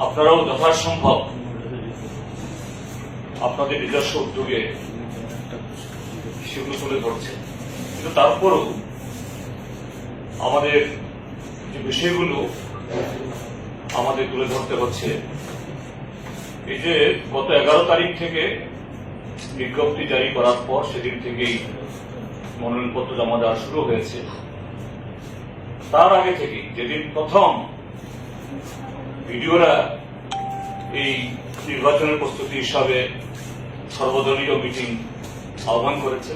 আপনারাও যথাসম্ভব আপনাদের নিজস্ব উদ্যোগে সেগুলো তুলে ধরছে কিন্তু তারপরও আমাদের যে বিষয়গুলো আমাদের তুলে ধরতে হচ্ছে, এই যে গত এগারো তারিখ থেকে বিজ্ঞপ্তি জারি করার পর সেদিন থেকেই মনোনয়নপত্র জমা দেওয়া শুরু হয়েছে। তার আগে থেকে যেদিন প্রথম ভিডিওরা এই নির্বাচনের প্রস্তুতি হিসাবে সর্বদলীয় মিটিং আহ্বান করেছে।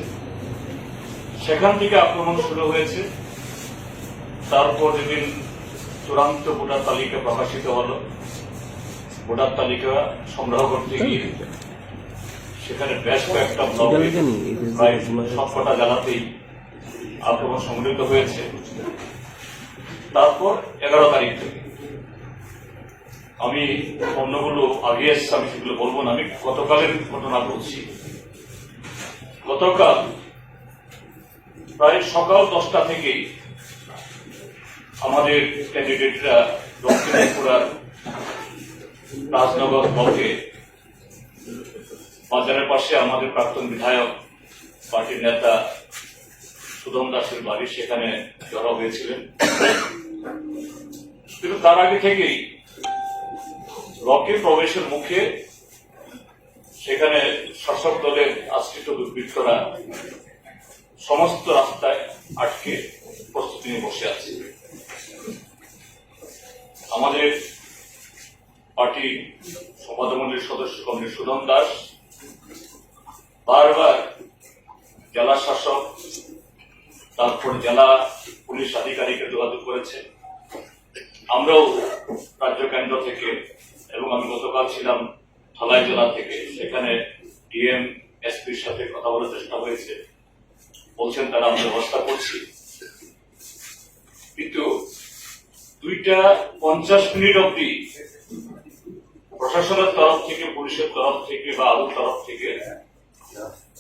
সেখান থেকে আক্রমণ শুরু হয়েছে। তারপর যেদিন চূড়ান্ত ভোটার তালিকা প্রকাশিত হল, ভোটার তালিকা সংগ্রহ করতে গিয়ে সেখানে বেশ কয়েকটা প্রায় সবকটা জেলাতেই আক্রমণ সংঘটিত হয়েছে। তারপর এগারো তারিখ থেকে আমি অন্যগুলো আগে এসছে আমি সেগুলো বলব না, আমি গতকালের ঘটনা বলছি। গতকাল প্রায় সকাল দশটা থেকেই আমাদের ক্যান্ডিডেটরা দক্ষিণ ত্রিপুরার রাজনগর ব্লকে বাজারের পাশে আমাদের প্রাক্তন বিধায়ক, পার্টির নেতা সুদম দাসের বাড়ি সেখানে জড়ো হয়েছিলেন। কিন্তু তার আগে থেকেই ব্লকে প্রবেশের মুখে সেখানে শাসক দলের আশ্রিত দুর্বৃত্তরা সমস্ত রাস্তায় আটকে প্রস্তুতি নিয়ে বসে আছে। আমাদের পার্টি সম্পাদকমন্ডলীর সদস্য কমরেড সুদম দাস, বারবার জেলা শাসক, তারপর জেলা পুলিশ আধিকারিকের যোগাযোগ করেছে। আমরাও রাজ্য কেন্দ্র থেকে এবং আমি গতকাল ছিলাম ধলাই জেলা থেকে। সেখানে ডিএম, এসপির সাথে কথা বলার চেষ্টা হয়েছে। বলছেন, তারা আমরা ব্যবস্থা করছি। কিন্তু দুইটা পঞ্চাশ মিনিট অব্দি প্রশাসনের তরফ থেকে, পুলিশের তরফ থেকে বা আলুর তরফ থেকে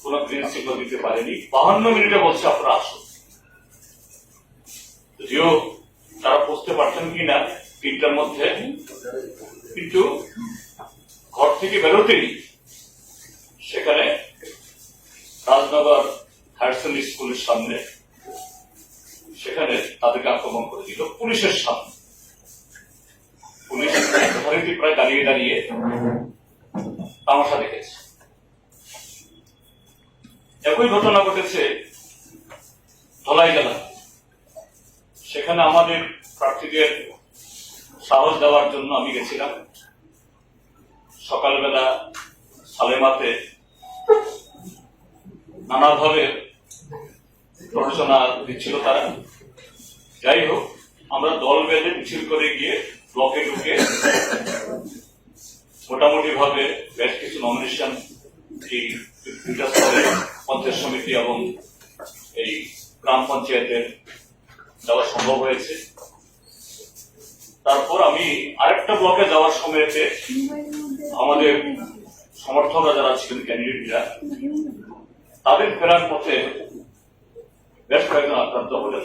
কোন গ্রিন সিগন্যাল দিতে পারেনি। বাহান্ন মিনিটে বলছে, আপনারা আসুন। যদিও তারা বুঝতে পারছেন কিনা তিনটার মধ্যে কিন্তু ঘর থেকে বেরোতেই সেখানে রাজনগর হায়ার সেকেন্ডারি স্কুলের সামনে সেখানে তাদেরকে আক্রমণ করে দিল পুলিশের সামনে। পুলিশ যথারীতি প্রায় দাঁড়িয়ে দাঁড়িয়ে তামাশা দেখেছে। একই ঘটনা ঘটেছে ধলাই জেলা। সেখানে আমাদের প্রার্থীদের সাহস দেওয়ার জন্য আমি গেছিলাম। সকালবেলা সালেমাতে নানাভাবে প্ররোচনা দিচ্ছিল তারা। যাই হোক, আমরা দল বেঁধে মিছিল করে গিয়ে ব্লকে ঢুকে মোটামুটি ভাবে বেশ কিছু নমিনেশন এই দুইটা পঞ্চায়েত সমিতি এবং এই গ্রাম পঞ্চায়েতের যাওয়া সম্ভব হয়েছে। তারপর আমি আরেকটা ব্লকে যাওয়ার সময়তে আমাদের সমর্থকরা যারা ছিলেন ক্যান্ডিডেটরা তাদের ফেরার পথে বেশ কয়েকজন আক্রান্ত হলেন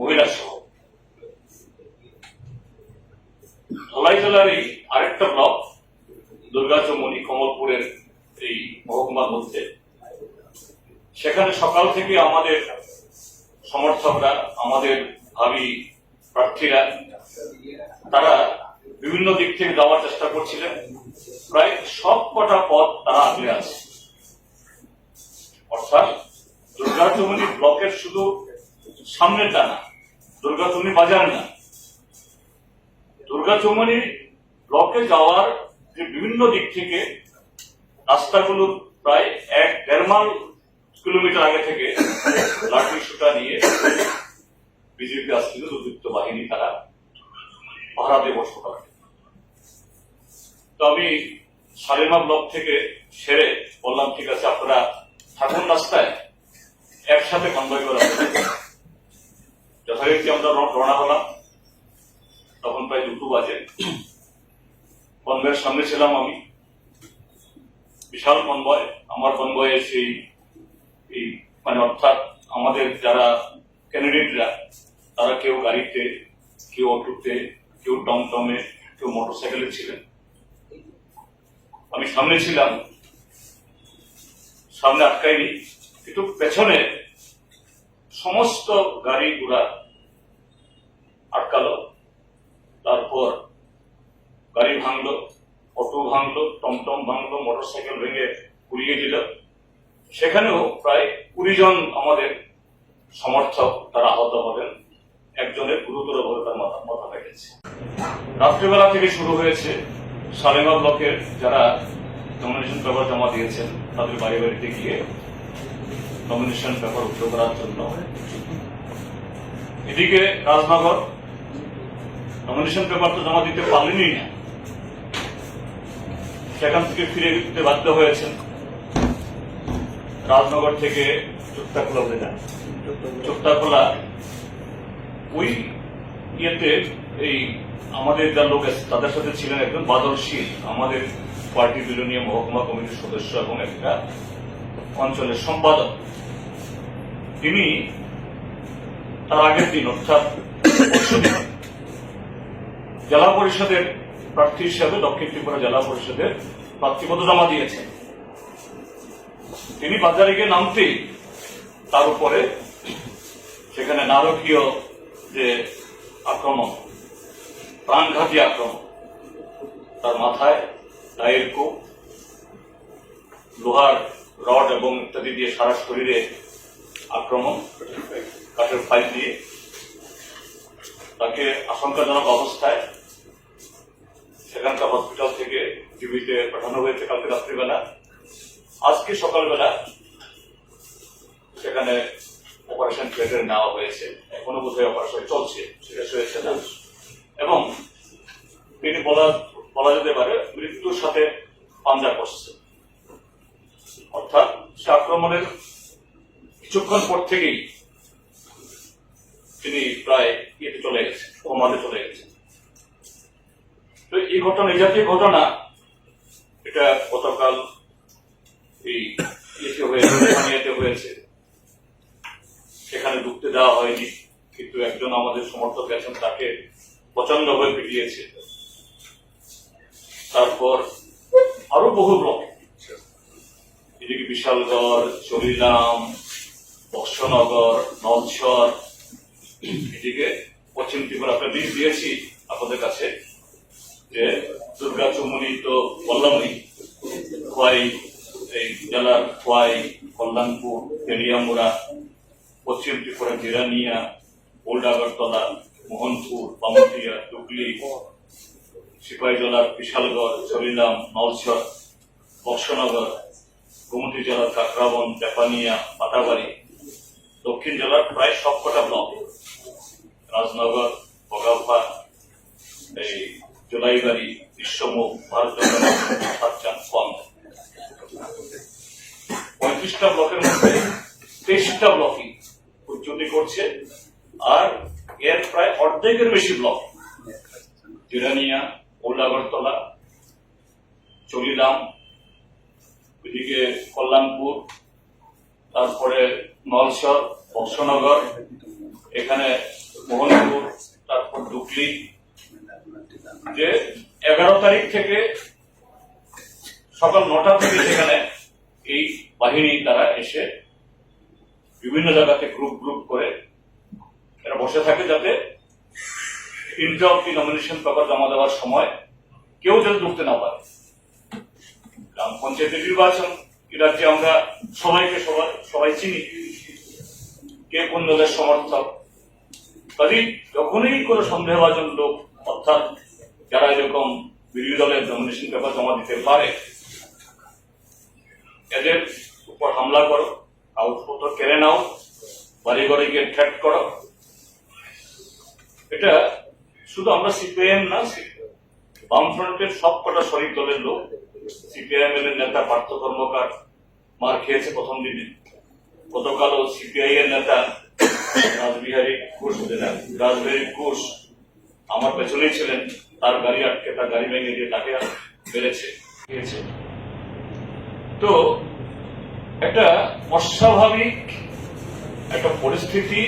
মহিলা সহ ধলাই জেলার এই আরেকটা ব্লক দুর্গাচমনি, কমলপুরের এই মহকুমার মধ্যে। সেখানে সকাল থেকে আমাদের সমর্থকরা, আমাদের ভাবি প্রার্থীরা তারা বিভিন্ন দিক থেকে যাওয়ার চেষ্টা করছিলেন। প্রায় সব কটা পথ তারা আগলে আছে। অর্থাৎ দুর্গাচমনি ব্লকের শুধু সামনেটা না, দুর্গাচমনি বাজার না। দুর্গাচমনি ব্লকে যাওয়ার যে বিভিন্ন দিক থেকে রাস্তাগুলো প্রায় এক দেড় মাইল কিলোমিটার আগে থেকে লাঠি সুটা নিয়ে বিজেপি আসছিল দুর্বৃত্ত বাহিনী, তারা পাহারা দিয়ে বসতে পারে। তো আমি সালেমা ব্লক থেকে সেরে বললাম, ঠিক আছে, আপনারা থাকুন রাস্তায়, একসাথে কনভয় করা যথারীতি আমরা রওনা হলাম। তখন প্রায় দুটো বাজে। কনভয়ের সামনে ছিলাম আমি। বিশাল কনভয় আমার কনভয়ে সেই, এই মানে অর্থাৎ আমাদের যারা ক্যান্ডিডেটরা তারা কেউ গাড়িতে, কেউ অটোতে কেউ টমটমে, কেউ মোটরসাইকেলে ছিলেন। আমি সামনে ছিলাম। সামনে আটকাইনি। কিন্তু পেছনে সমস্ত গাড়ি ঘোড়া আটকালো। তারপর গাড়ি ভাঙলো, অটো ভাঙলো, টমটম ভাঙলো, মোটরসাইকেল ভেঙে পুড়িয়ে দিল। সেখানেও প্রায় কুড়ি জন আমাদের সমর্থক তারা আহত হবেন একজনের গুরুতর ভাবে তার মাথা মাথা ভেঙেছে রাত্রিবেলা থেকে শুরু হয়েছে সালেমা ব্লকের যারা নমিনেশন পেপার জমা দিয়েছেন, তাদের বাড়ি বাড়িতে গিয়ে নমিনেশন পেপার উদ্যোগ করার জন্য। এদিকে রাজনগর নমিনেশন পেপার তো জমা দিতে পারলেনই না। সেখান থেকে ফিরে দিতে বাধ্য হয়েছেন রাজনগর থেকে চুক্তাখোলা বলে যান। চুক্তাখোলা ওই ইয়েতে এই আমাদের যা লোক তাদের সাথে ছিলেন একজন বাদল শীল আমাদের পার্টি বিলোনিয়া মহকুমা কমিটির সদস্য এবং একটা অঞ্চলের সম্পাদক। তিনি তার আগের দিন, অর্থাৎ জেলা পরিষদের প্রার্থী হিসাবে দক্ষিণ ত্রিপুরা জেলা পরিষদের প্রার্থীপত্র জমা দিয়েছেন। তিনি বাজারে গিয়ে নামতেই তার উপরে সেখানে নারকীয় যে আক্রমণ, প্রাণঘাতী আক্রমণ, তার মাথায় দায়ের কোপ লোহার রড এবং ইত্যাদি দিয়ে সারা শরীরে আক্রমণ, কাঠের ফাইল দিয়ে। তাকে আশঙ্কাজনক অবস্থায় সেখানকার হসপিটাল থেকে জীবিতে পাঠানো হয়েছে কালকে রাত্রিবেলা। আজকে সকালবেলা সেখানে অপারেশন থিয়েটারে নেওয়া হয়েছে। এখনও বোধহয় অপারেশন চলছে শেষ হয়েছে না এবং তিনি বলা বলা যেতে পারে মৃত্যুর সাথে পাঞ্জা করছে অর্থাৎ সে আক্রমণের কিছুক্ষণ পর থেকেই তিনি প্রায় ইয়েতে চলে গেছে কোমাতে চলে গেছে তো এই ঘটনা, এই জাতীয় ঘটনা, এটা গতকাল এই ইয়েতে হয়েছে হয়েছে। সেখানে ঢুকতে দেওয়া হয়নি। কিন্তু একজন আমাদের সমর্থক আছেন, তাকে প্রচণ্ড হয়ে পিটিয়েছে। তারপর আরও বহু ব্লক। এদিকে বিশালগড় চরিলাম বক্সনগর, নলছর, এদিকে পশ্চিম ত্রিপুরা। একটা লিস্ট দিয়েছি আপনাদের কাছে যে দুর্গা চুমুনি তো বললামই খোয়াই, এই জেলার খোয়াই, কল্যাণপুর তেলিয়ামুড়া পশ্চিম ত্রিপুরা জিরানিয়া ওল্ড আগরতলা মোহনপুর, পামুটিয়া ডুগলি সিপাহীজলার, বিশালগড় চলিলাম নলছর, বক্সনগর, গোমতী জেলার কাকরাবন জাপানিয়া পাতাবাড়ি দক্ষিণ জেলার প্রায় সবকটা ব্লক। রাজনগর বগাফা এই জোলাইবাড়ি, বিশ্বমুখ ভারত সাতচান কম পঁয়ত্রিশটা ব্লকের মধ্যে তেইশটা ব্লকই উচ্চতি করছে। আর এর প্রায় অর্ধেকের বেশি ব্লক জিরানিয়া ওল্ডাগরতলা চলিলাম ওইদিকে কল্যাণপুর, তারপরে নলসর, বক্সনগর, এখানে মোহনপুর, তারপর ডুকলি যে এগারো তারিখ থেকে সকাল নটা থেকে সেখানে এই বাহিনী তারা এসে বিভিন্ন জায়গাতে গ্রুপ গ্রুপ করে এরা বসে থাকে যাতে তিনটা অব্দি নমিনেশন পেপার জমা দেওয়ার সময় কেউ যেন ঢুকতে না পারে। গ্রাম পঞ্চায়েতের নির্বাচন এই রাজ্যে আমরা সবাইকে সবাই সবাই চিনি। কে কোন দলের সমর্থক? কাজে যখনই কোনো সন্দেহভাজন লোক, অর্থাৎ যারা এরকম বিরোধী দলের নমিনেশন পেপার জমা দিতে পারে, এদের উপর হামলা করো। কাগজপত্র কেড়ে নাও বাড়ি ঘরে গিয়ে থ্রেট করো এটা শুধু আমরা সিপিআইএম না বামফ্রন্টের সব কটা শরিক দলের লোক সিপিআইএম এর নেতা পার্থ কর্মকার মার খেয়েছে প্রথম দিনে গতকালও সিপিআই এর নেতা রাজবিহারী ঘোষ রাজবিহারী ঘোষ আমার পেছনেই ছিলেন তার গাড়ি আটকে তার গাড়ি ভেঙে দিয়ে তাকে খেয়েছে তো একটা অস্বাভাবিক, একটা পরিস্থিতি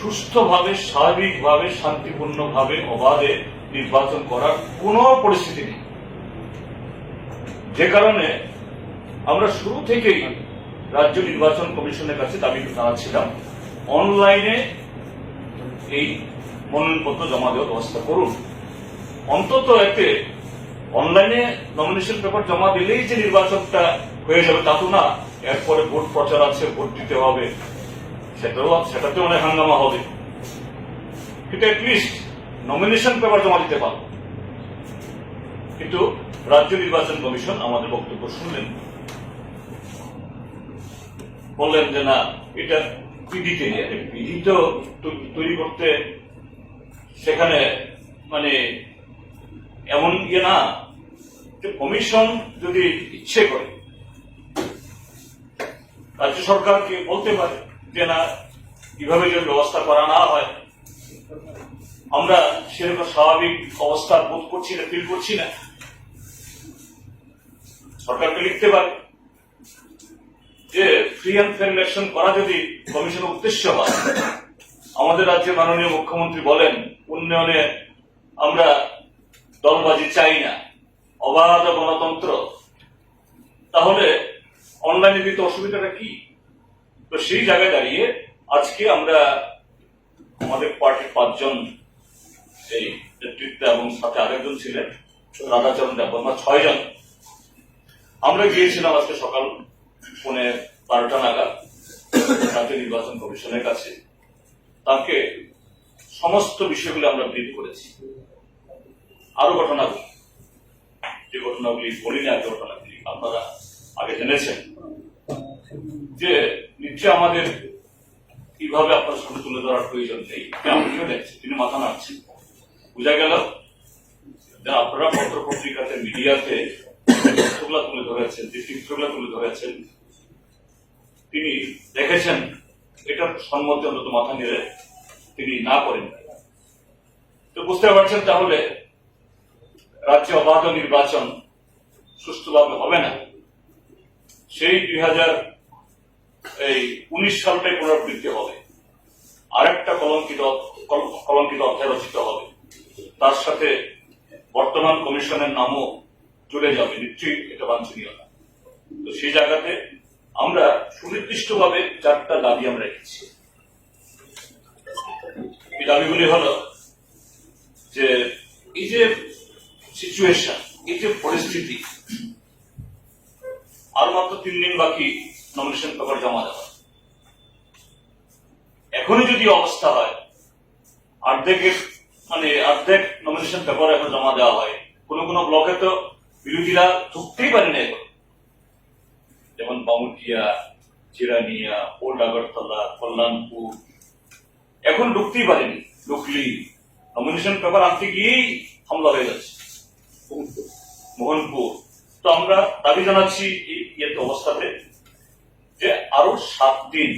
সুস্থভাবে, স্বাভাবিকভাবে, শান্তিপূর্ণভাবে অবাধে নির্বাচন করার কোনো পরিস্থিতি নেই। যে কারণে আমরা শুরু থেকেই রাজ্য নির্বাচন কমিশনের কাছে দাবি জানাচ্ছিলাম, অনলাইনে এই মনোনয়নপত্র জমা দেওয়ার ব্যবস্থা করুন। অন্তত এতে অনলাইনে নমিনেশন পেপার জমা দিলেই যে নির্বাচনটা হয়ে যাবে তা তো না। এরপরে ভোট প্রচার আছে, ভোট দিতে হবে। সেটাও সেটাতে অনেক হাঙ্গামা হবে। কিন্তু অ্যাটলিস্ট নমিনেশন পেপার জমা দিতে পারো। কিন্তু রাজ্য নির্বাচন কমিশন আমাদের বক্তব্য শুনলেন। বললেন যে না, এটা পিডিতে পিডি তো, তৈরি করতে সেখানে মানে এমন ইয়ে না। যে কমিশন যদি ইচ্ছে করে রাজ্য সরকারকে বলতে পারে যে না কীভাবে যে ব্যবস্থা করা না হয়, আমরা সেরকম স্বাভাবিক অবস্থা বোধ করছি না ফিল করছি না। সরকারকে লিখতে পারে যে ফ্রি অ্যান্ড ফেয়ার ইলেকশন করা যদি কমিশনের উদ্দেশ্য হয়, আমাদের রাজ্যের মাননীয় মুখ্যমন্ত্রী বলেন, উন্নয়নে আমরা দলবাজি চাই না, অবাধ গণতন্ত্র। তাহলে অনলাইনে দিতে অসুবিধাটা কি? তো সেই জায়গায় দাঁড়িয়ে আজকে আমরা আমাদের পার্টির পাঁচজন এই নেতৃত্ব এবং সাথে আরেকজন ছিলেন, রাধাচরণ দেববর্মা ছয় জন আমরা গিয়েছিলাম আজকে সকাল পৌনে বারোটা নাগাদ রাজ্য নির্বাচন কমিশনের কাছে। তাকে সমস্ত বিষয়গুলো আমরা ব্রিফ করেছি। আরও ঘটনাগুলি। যে ঘটনাগুলি বলি না ঘটনাগুলি আপনারা আগে জেনেছেন যে নিশ্চয় আমাদের কীভাবে আপনার সামনে তুলে ধরার প্রয়োজন নেই। আমিও দেখছি, তিনি মাথা নাড়ছেন। বোঝা গেল যে আপনারা পত্র পত্রিকাতে মিডিয়াতে যে তথ্যগুলো তুলে ধরেছেন, যে চিত্রগুলা তুলে ধরেছেন, তিনি দেখেছেন এটার সম্মতি অন্তত মাথা নেড়ে তিনি না করেন। তো বুঝতে পারছেন তাহলে রাজ্যে অবাধ নির্বাচন সুষ্ঠুভাবে হবে না। সেই দুই হাজার এই উনিশ সালটাই পুনরাবৃত্তি হবে। আরেকটা কলঙ্কিত, কল- কলঙ্কিত অধ্যায় রচিত হবে। তার সাথে বর্তমান কমিশনের নামও চলে যাবে। নিশ্চয়ই এটা বাঞ্ছনীয় না। তো সেই জায়গাতে আমরা সুনির্দিষ্টভাবে চারটা দাবি আমরা রেখেছি। এই দাবিগুলি হলো যে এই যে সিচুয়েশন এই যে পরিস্থিতি আর মাত্র তিন দিন বাকি নমিনেশন পেপার জমা দেওয়া। এখনই যদি অবস্থা হয়, অর্ধেকের মানে অর্ধেক নমিনেশন পেপার এখন জমা দেওয়া হয়, কোনো কোনো ব্লকে তো বিরোধীরা ঢুকতেই পারে না এখন যেমন বামুটিয়া চিরানিয়া ওল্ড আগরতলা, কল্যাণপুর। এখন ঢুকতেই পারেনি, ঢুকলি নমিনেশন পেপার আনতে গিয়েই হামলা হয়ে যাচ্ছে। মোহনপুর। তো আমরা দাবি জানাচ্ছি এই অবস্থাতে যে আরও সাত দিন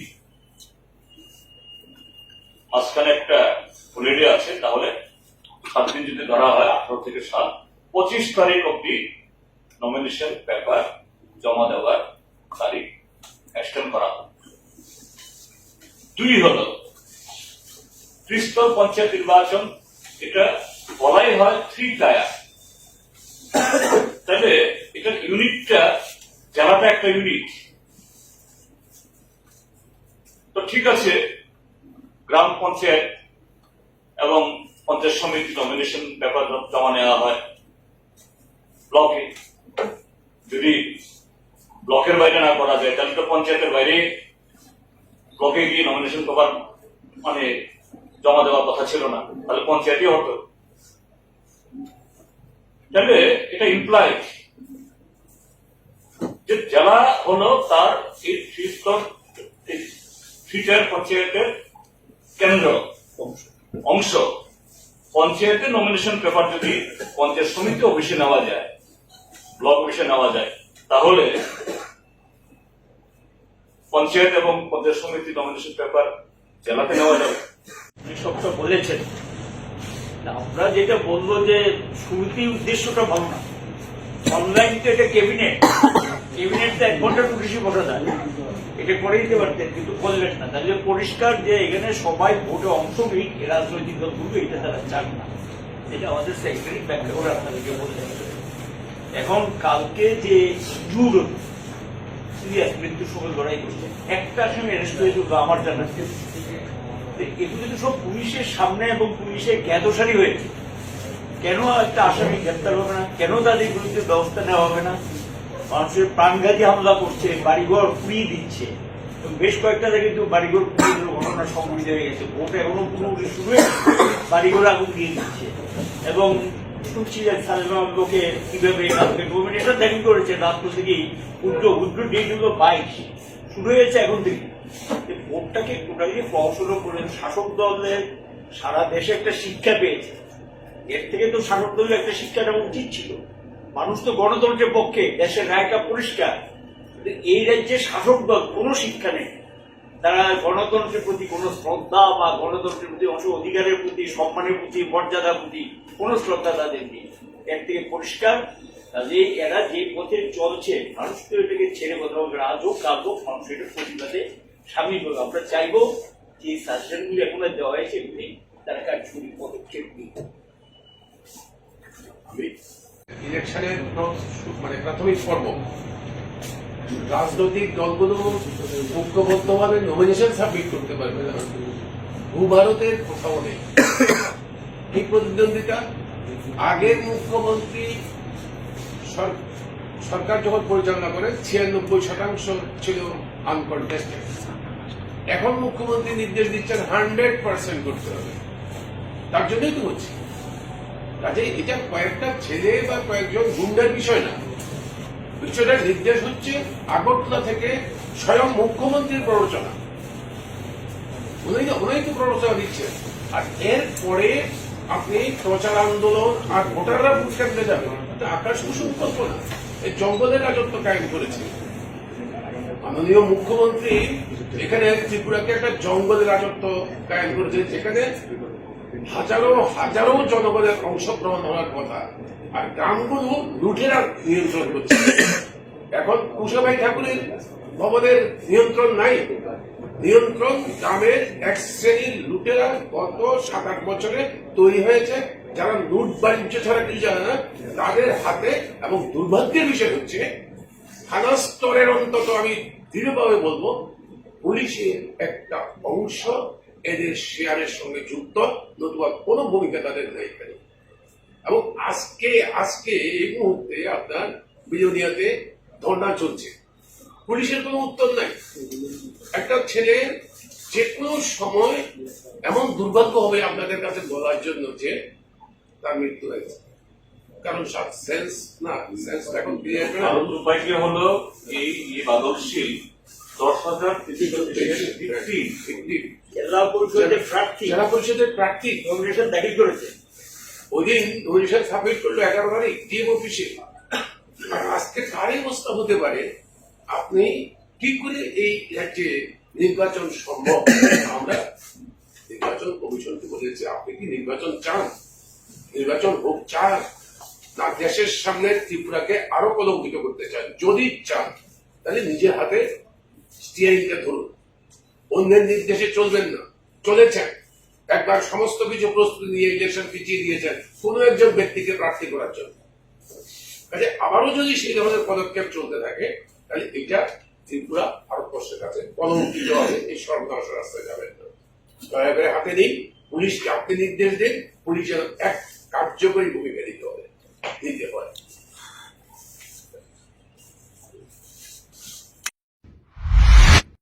মাঝখানে একটা হলিডে আছে, তাহলে সাত দিন যদি ধরা হয়, আঠারো থেকে সাত, পঁচিশ তারিখ অব্দি নমিনেশন পেপার জমা দেওয়ার তারিখ এক্সটেন্ড করা হবে দুই হলো ত্রিস্তর পঞ্চায়েত নির্বাচন এটা বলাই হয় থ্রি টায়ার তাহলে এটার ইউনিটটা জেলাটা একটা ইউনিট তো ঠিক আছে, গ্রাম পঞ্চায়েত এবং পঞ্চায়েত সমিতি নমিনেশন ব্যাপার জমা নেওয়া হয় ব্লকে। যদি ব্লকের বাইরে না করা যায়, তাহলে তো পঞ্চায়েতের বাইরে ব্লকে গিয়ে নমিনেশন পেপার মানে জমা দেওয়ার কথা ছিল না। তাহলে পঞ্চায়েতই হতো। তাহলে এটা ইমপ্লাইড যে জেলা হলো তার এই পঞ্চায়েতের কেন্দ্র অংশ। পঞ্চায়েতের নমিনেশন পেপার যদি পঞ্চায়েত সমিতি অফিসে নেওয়া যায় ব্লক অফিসে নেওয়া যায়, তাহলে পঞ্চায়েত এবং পঞ্চায়েত সমিতি নমিনেশন পেপার জেলাতে নেওয়া যাবে। আপনি বলেছেন। আমরা যেটা বলব যে শুরুতেই উদ্দেশ্যটা ভালো না অনলাইন তো এটা ক্যাবিনেট ক্যাবিনেট তো এক ঘণ্টা টু বেশি বসা যায় এটা করে দিতে পারতেন, কিন্তু করলেন না। তাহলে পরিষ্কার যে এখানে সবাই ভোটে রাজনৈতিক দলগুলো, এটা তারা চান না। এটা আমাদের সেক্রেটারি ব্যাখ্যা করে আপনাদেরকে বলতে এখন কালকে যে জুর সিরিয়াস মৃত্যুর সঙ্গে লড়াই করছে, একটা সঙ্গে অ্যারেস্ট হয়েছিল আমার জানা এগুলো তো সব পুলিশের সামনে এবং পুলিশের জ্ঞাতসারি হয়েছে কেন একটা আসামি গ্রেপ্তার হবে না? কেন তাদের বিরুদ্ধে ব্যবস্থা নেওয়া হবে না? মানুষের প্রাণঘাতী হামলা করছে, বাড়িঘর পুড়িয়ে দিচ্ছে। বেশ কয়েকটা জায়গায় কিন্তু বাড়িঘর পুড়িয়ে দেওয়ার ঘটনা সংঘটিত হয়ে গেছে। ভোট এখনও পুরোপুরি শুরু হয়েছে বাড়িঘর আগুন দিয়ে দিচ্ছে। এবং শুনছি যে সালমান লোকে কীভাবে কালকে গভর্নমেন্ট দাবি করেছে রাত্র থেকেই উদ্যোগ উদ্যোগ ডেট বাইশ শুরু হয়েছে এখন থেকে। ভোটটাকে টোটালি প্রহসন করে শাসক দলের সারা দেশে একটা শিক্ষা পেয়েছে। এর থেকে তো শাসক দলের একটা শিক্ষা নেওয়া উচিত ছিল। মানুষ তো গণতন্ত্রের পক্ষে, দেশের রায়টা পরিষ্কার এই রাজ্যে শাসক দল কোনো শিক্ষা নেই। তারা গণতন্ত্রের প্রতি কোনো শ্রদ্ধা বা গণতন্ত্রের প্রতি অংশ অধিকারের প্রতি, সম্মানের প্রতি, মর্যাদার প্রতি কোনো শ্রদ্ধা তাদের নেই। এর থেকে পরিষ্কার, যে এরা যে পথে চলছে, মানুষ তো এটাকে ছেড়ে কোথাও আজ হোক কাল হোক, মানুষ এটা প্রতিবাদে সামিল হোক আমরা চাইব যে সাজেশনগুলি এখন আর দেওয়া হয়েছে এগুলি তারা কার্যকরী পদক্ষেপ নিক। ইলেকশনের মানে প্রাথমিক পর্ব। রাজনৈতিক দলগুলো ঐক্যবদ্ধভাবে নমিনেশন সাবমিট করতে পারবে না। ভূভারতের কোথাও নেই। প্রতিদ্বন্দ্বিতা? আগের মুখ্যমন্ত্রী সরকার যখন পরিচালনা করে, ছিয়ানব্বই শতাংশ ছিল আনকন্টেস্টেড এখন মুখ্যমন্ত্রী নির্দেশ দিচ্ছেন হান্ড্রেড পার্সেন্ট করতে হবে। তার জন্যই তো হচ্ছে কাজে এটা কয়েকটা ছেলে বা কয়েকজন গুন্ডার বিষয় না। বিষয়টার নির্দেশ হচ্ছে আগরতলা থেকে স্বয়ং মুখ্যমন্ত্রীর প্ররোচনা। উনি উনি তো প্ররোচনা দিচ্ছেন। আর এরপরে আপনি প্রচার আন্দোলন আর ভোটাররা ভোট কেন্দ্রে যাবেন আকাশ কুসুম কল্পনা এই জঙ্গলের রাজত্ব কায়েম করেছে। মাননীয় মুখ্যমন্ত্রী এখানে ত্রিপুরাকে একটা জঙ্গলের রাজত্ব কায়েম করেছে, যেখানে হাজারো হাজারো জনগণের অংশগ্রহণ হওয়ার কথা। আর গ্রামগুলো লুঠেরা নিয়ন্ত্রণ করছে। এখন কুশাভাই ঠাকুরের ভবনের নিয়ন্ত্রণ নাই। নিয়ন্ত্রণ গ্রামের এক শ্রেণির লুটেরা গত সাত আট বছরে তৈরি হয়েছে। যারা লুট বাণিজ্য ছাড়া কিছু জানে না, তাদের হাতে এবং দুর্ভাগ্যের বিষয় হচ্ছে, থানা স্তরের অন্তত আমি দৃঢ়ভাবে বলব, পুলিশের একটা অংশ এদের শেয়ারের সঙ্গে যুক্ত, নতুবা কোনো ভূমিকা তাদের নেই এবং আজকে আজকে এই মুহূর্তে আপনার বিলোনিয়াতে ধর্ণা চলছে। পুলিশের কোনো উত্তর নাই। একটা ছেলে যে কোনো সময় এমন দুর্ভাগ্য হবে আপনাদের কাছে বলার জন্য যে তার মৃত্যু হয়েছে। কারণ সেন্স, না সেন্স এখন হলো এই বাদকশীল দশ হাজার ফিফটিন জেলা পরিষদের প্রার্থী জেলা পরিষদের প্রার্থী নমিনেশন দাখিল করেছে। ওই দিন নমিনেশন সাবমিট করল এগারো তারিখ ডিএম অফিসে। আর আজকে তারই অবস্থা হতে পারে আপনি কি করে এই রাজ্যে নির্বাচন সম্ভব? আমরা নির্বাচন কমিশনকে বলেছি আপনি কি নির্বাচন চান? নির্বাচন হোক চান। না দেশের সামনে ত্রিপুরাকে আরও কলঙ্কিত করতে চান। যদি চান তাহলে নিজের হাতে স্টিয়ারিংটা ধরুন। অন্যের নির্দেশে চলবেন না। চলেছেন। একবার সমস্ত কিছু প্রস্তুতি নিয়ে ইলেকশন পিছিয়ে দিয়েছেন। একজন ব্যক্তিকে প্রার্থী করার জন্য। কাজে আবারও যদি সেই ধরনের পদক্ষেপ চলতে থাকে, তাহলে এটা ত্রিপুরা ভারতবর্ষের কাছে হবে। এই রাস্তায় যাবেন না। দয়া করে হাতে নিন পুলিশকে আপনি নির্দেশ দিন। পুলিশের এক কার্যকরী ভূমিকা দিতে হবে। দিতে হয়।